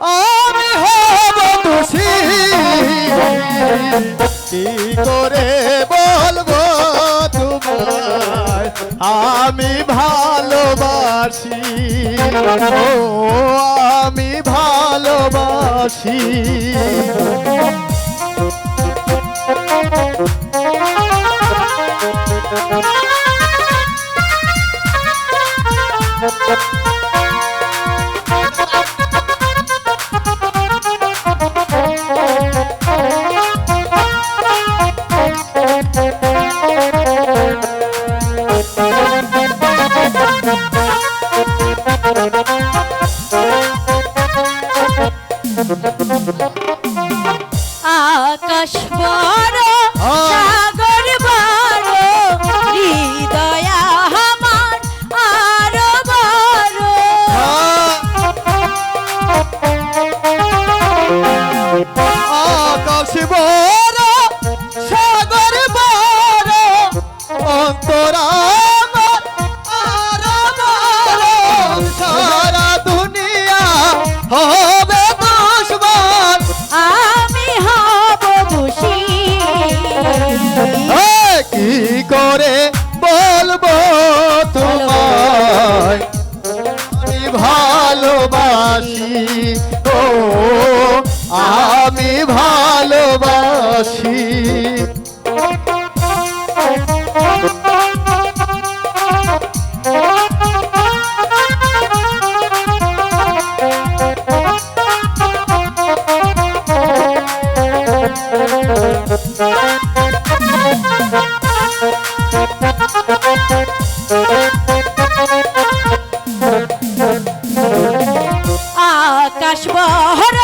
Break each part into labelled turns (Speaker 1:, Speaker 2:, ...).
Speaker 1: আমি হব দোষী। কি করে বলব তোমায়? আমি ভালোবাসি। ও আমি ভালোবাসি।
Speaker 2: আকাশ বড়
Speaker 1: হ্যাঁ।
Speaker 2: সাগর বড় হৃদয় আমার আরও বড়।
Speaker 1: আকাশ বড় সাগর বড় অন্তরাম আরও
Speaker 2: আমি
Speaker 1: ভালোবাসি।
Speaker 2: আকাশ বড়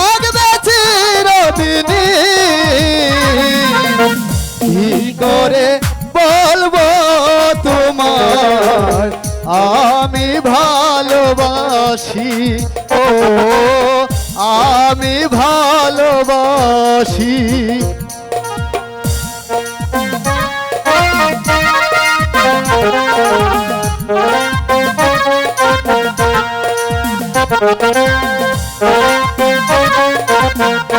Speaker 1: থাকবে করে বলব তোমার আমি ভালোবাসি ও আমি ভালোবাসি। যেথায় থাকো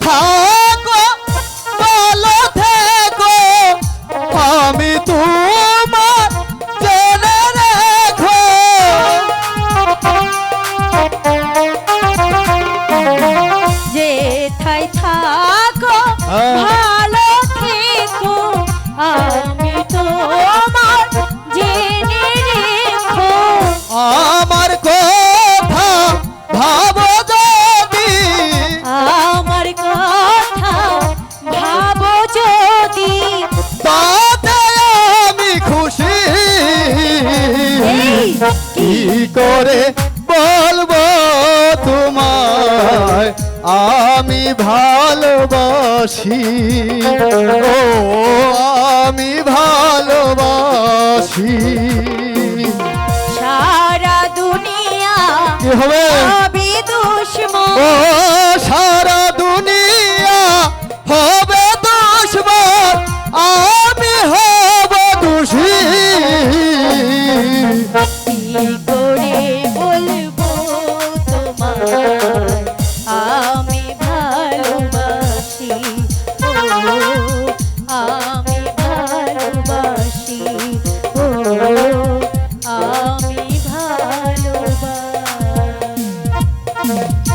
Speaker 1: ভালো কি করে বলব তোমায় আমি ভালোবাসি। ও আমি ভালোবাসি।
Speaker 2: সারা দুনিয়া
Speaker 1: কি হবে? ও সারা